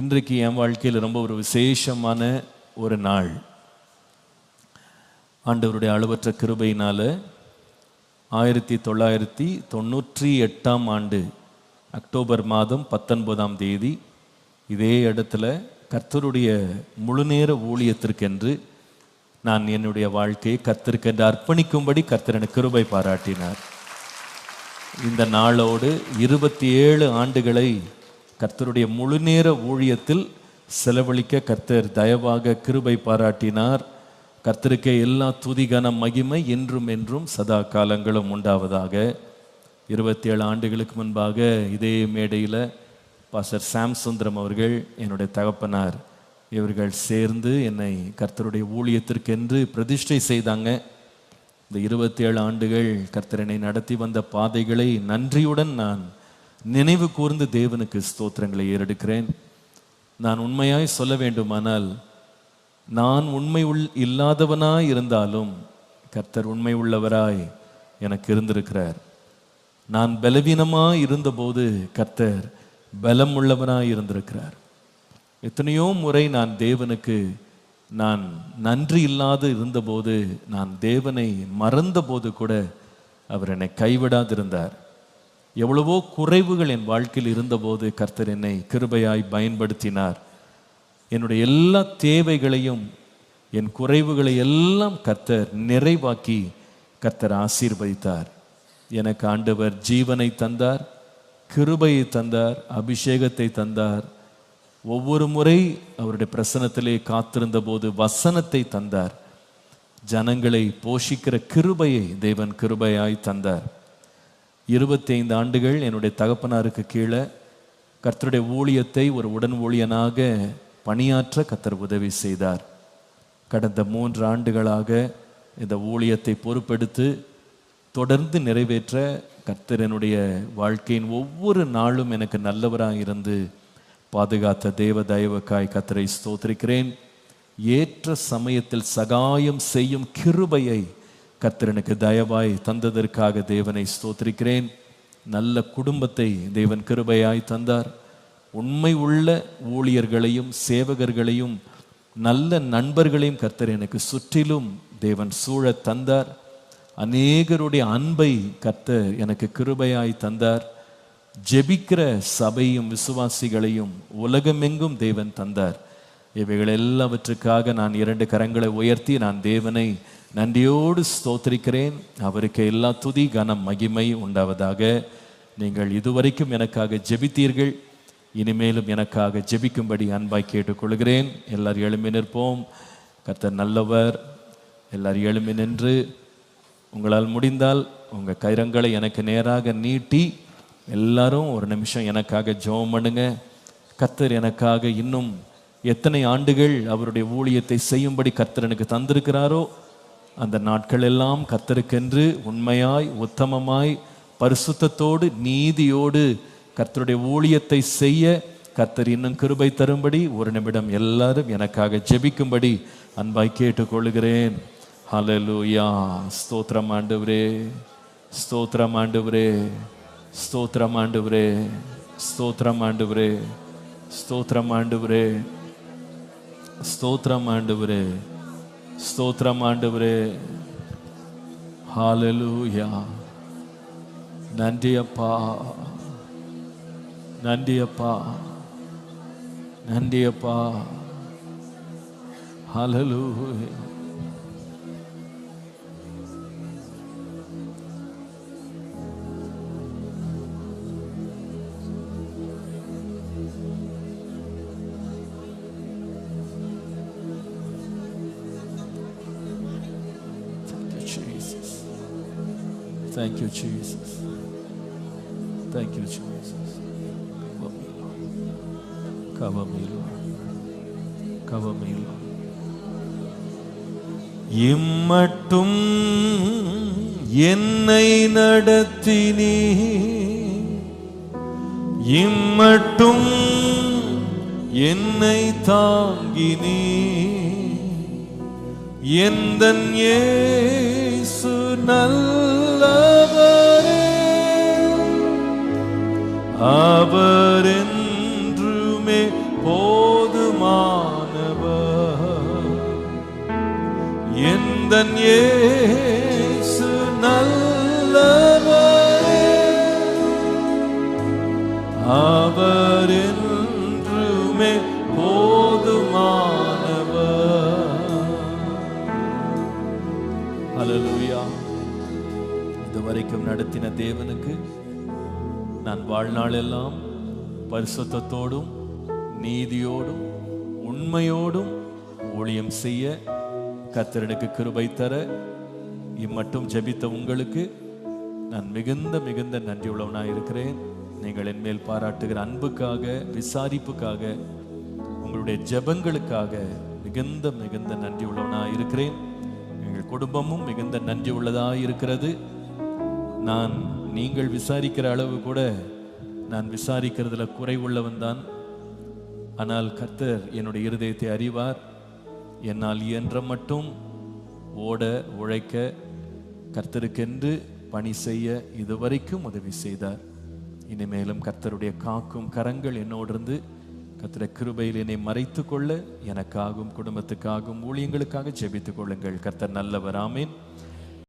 இன்றைக்கு என் வாழ்க்கையில் ரொம்ப ஒரு விசேஷமான ஒரு நாள். ஆண்டவருடைய அளவற்ற கிருபையினால் ஆயிரத்தி தொள்ளாயிரத்தி தொண்ணூற்றி எட்டாம் ஆண்டு அக்டோபர் மாதம் பத்தொன்பதாம் தேதி இதே இடத்துல கர்த்தருடைய முழுநேர ஊழியத்திற்கென்று நான் என்னுடைய வாழ்க்கையை கர்த்தருக்கென்று அர்ப்பணிக்கும்படி கர்த்தர் எனக்கு கிருபை பாராட்டினார். இந்த நாளோடு இருபத்தி ஏழு ஆண்டுகளை கர்த்தருடைய முழுநேர ஊழியத்தில் செலவழிக்க கர்த்தர் தயவாக கிருபை பாராட்டினார். கர்த்தருக்கே எல்லா துதிகன மகிமை என்றும் என்றும் சதா காலங்களும் உண்டாவதாக. இருபத்தி ஏழு ஆண்டுகளுக்கு முன்பாக இதே மேடையில் பாஸ்டர் சாம் சுந்தரம் அவர்கள் என்னுடைய தகப்பனார். இவர்கள் சேர்ந்து என்னை கர்த்தருடைய ஊழியத்திற்கென்று பிரதிஷ்டை செய்தாங்க. இந்த இருபத்தி ஏழு ஆண்டுகள் கர்த்தரனை நடத்தி வந்த பாதைகளை நன்றியுடன் நான் நினைவு கூர்ந்து தேவனுக்கு ஸ்தோத்திரங்களை ஏறெடுக்கிறேன். நான் உண்மையாய் சொல்ல வேண்டுமானால் நான் உண்மை உள் இல்லாதவனாய் இருந்தாலும் கர்த்தர் உண்மை உள்ளவராய் எனக்கு இருந்திருக்கிறார். நான் பலவீனமாய் இருந்தபோது கர்த்தர் பலம் உள்ளவனாய் இருந்திருக்கிறார். எத்தனையோ முறை நான் தேவனுக்கு நான் நன்றி இல்லாது இருந்தபோது நான் தேவனை மறந்தபோது கூட அவர் என்னை கைவிடாதிருந்தார். எவ்வளவோ குறைவுகள் என் வாழ்க்கையில் இருந்தபோது கர்த்தர் என்னை கிருபையாய் பயன்படுத்தினார். என்னுடைய எல்லா தேவைகளையும் என் குறைவுகளை எல்லாம் கர்த்தர் நிறைவாக்கி கர்த்தர் ஆசீர்வதித்தார். எனக்கு ஆண்டவர் ஜீவனை தந்தார் கிருபையை தந்தார் அபிஷேகத்தை தந்தார். ஒவ்வொரு முறை அவருடைய பிரசனத்திலே காத்திருந்த போது வசனத்தை தந்தார். ஜனங்களை போஷிக்கிற கிருபையை தேவன் கிருபையாய் தந்தார். இருபத்தி ஐந்து ஆண்டுகள் என்னுடைய தகப்பனாருக்கு கீழே கர்த்தருடைய ஊழியத்தை ஒரு உடன் ஊழியனாக பணியாற்ற கர்த்தர் உதவி செய்தார். கடந்த மூன்று ஆண்டுகளாக இந்த ஊழியத்தை பொறுப்பெடுத்து தொடர்ந்து நிறைவேற்ற கர்த்தர் என்னுடைய வாழ்க்கையின் ஒவ்வொரு நாளும் எனக்கு நல்லவராக இருந்து பாதுகாத்த தேவ தயவக்காய் கர்த்தரை ஸ்தோத்திருக்கிறேன். ஏற்ற சமயத்தில் சகாயம் செய்யும் கிருபையை கர்த்தர் எனக்கு தயவாய் தந்ததற்காக தேவனை ஸ்தோத்திரிக்கிறேன். நல்ல குடும்பத்தை தேவன் கிருபையாய் தந்தார். உண்மை உள்ள ஊழியர்களையும் சேவகர்களையும் நல்ல நண்பர்களையும் கர்த்தர் எனக்கு சுற்றிலும் தேவன் சூழத் தந்தார். அநேகருடைய அன்பை கர்த்தர் எனக்கு கிருபையாய் தந்தார். ஜெபிக்கிற சபையும் விசுவாசிகளையும் உலகமெங்கும் தேவன் தந்தார். இவைகள் எல்லாவற்றுக்காக நான் இரண்டு கரங்களை உயர்த்தி நான் தேவனை நன்றியோடு ஸ்தோத்திரிக்கிறேன். அவருக்கு எல்லா துதி கனம் மகிமை உண்டாவதாக. நீங்கள் இதுவரைக்கும் எனக்காக ஜெபித்தீர்கள். இனிமேலும் எனக்காக ஜெபிக்கும்படி அன்பாய் கேட்டுக்கொள்கிறேன். எல்லாரும் எழும்பி நிற்போம். கர்த்தர் நல்லவர். எல்லாரும் எழும்பி நின்று உங்களால் முடிந்தால் உங்கள் கைரங்களை எனக்கு நேராக நீட்டி எல்லாரும் ஒரு நிமிஷம் எனக்காக ஜெபம் பண்ணுங்க. கத்தர் எனக்காக இன்னும் எத்தனை ஆண்டுகள் அவருடைய ஊழியத்தை செய்யும்படி கர்த்தர் எனக்கு தந்திருக்கிறாரோ அந்த நாட்கள் எல்லாம் கர்த்தருக்கென்று உண்மையாய் உத்தமமாய் பரிசுத்தத்தோடு நீதியோடு கர்த்தருடைய ஊழியத்தை செய்ய கர்த்தர் இன்னும் கிருபை தரும்படி ஒரு நிமிடம் எல்லாரும் எனக்காக ஜெபிக்கும்படி அன்பாய் கேட்டுக்கொள்கிறேன். ஹலலூயா ஸ்தோத்திரம் ஆண்டவரே. ஸ்தோத்திரம் ஆண்டவரே. ஸ்தோத்திரம் ஆண்டவரே. ஸ்தோத்திரம் ஆண்டவரே. ஸ்தோத்திரம் ஆண்டவரே. ஸ்தோத்திரம் ஆண்டவரே ஸ்தோத்திரம் ஆண்டவரே. ஹாலலூயா நன்றி அப்பா. நன்றி அப்பா. நன்றி அப்பா. ஹalleluya Thank you, Jesus. Thank you, Jesus. Cover me, Lord. Cover me, Lord. Cover me, Lord. இம்மட்டும் என்னை நடத்தினீ இம்மட்டும் என்னை தாங்கினீ எந்தன் இயேசு நல்லவரே அவர் என்றுமே போதுமானவர். எந்த ஏசு நல்லவர்? அவர் என்றுமே போதுமானவர். ஹalleluya. இதுவரைக்கும் நடத்தின தேவனுக்கு நான் வாழ்நாளெல்லாம் பரிசுத்தத்தோடும் நீதியோடும் உண்மையோடும் ஊழியம் செய்ய கத்தரனுக்கு கிருபை தர இம்மட்டும் ஜெபித்த உங்களுக்கு நான் மிகுந்த மிகுந்த நன்றியுள்ளவனாக இருக்கிறேன். நீங்கள் என் மேல் பாராட்டுகிற அன்புக்காக விசாரிப்புக்காக உங்களுடைய ஜெபங்களுக்காக மிகுந்த மிகுந்த நன்றி உள்ளவனாக இருக்கிறேன். எங்கள் குடும்பமும் மிகுந்த நன்றி உள்ளதாக இருக்கிறது. நான் நீங்கள் விசாரிக்கிற அளவு கூட நான் விசாரிக்கிறதுல குறைவுள்ளவன் தான். ஆனால் கர்த்தர் என்னுடைய இருதயத்தை அறிவார். என்னால் இயன்ற மட்டும் ஓட உழைக்க கர்த்தருக்கென்று பணி செய்ய இதுவரைக்கும் உதவி செய்தார். இனிமேலும் கர்த்தருடைய காக்கும் கரங்கள் என்னோடு இருந்து கர்த்தர கிருபையில் என்னை மறைத்து கொள்ள எனக்காகவும் குடும்பத்துக்காகவும் ஊழியங்களுக்காக ஜெபித்துக் கொள்ளுங்கள். கர்த்தர் நல்லவர். ஆமீன்.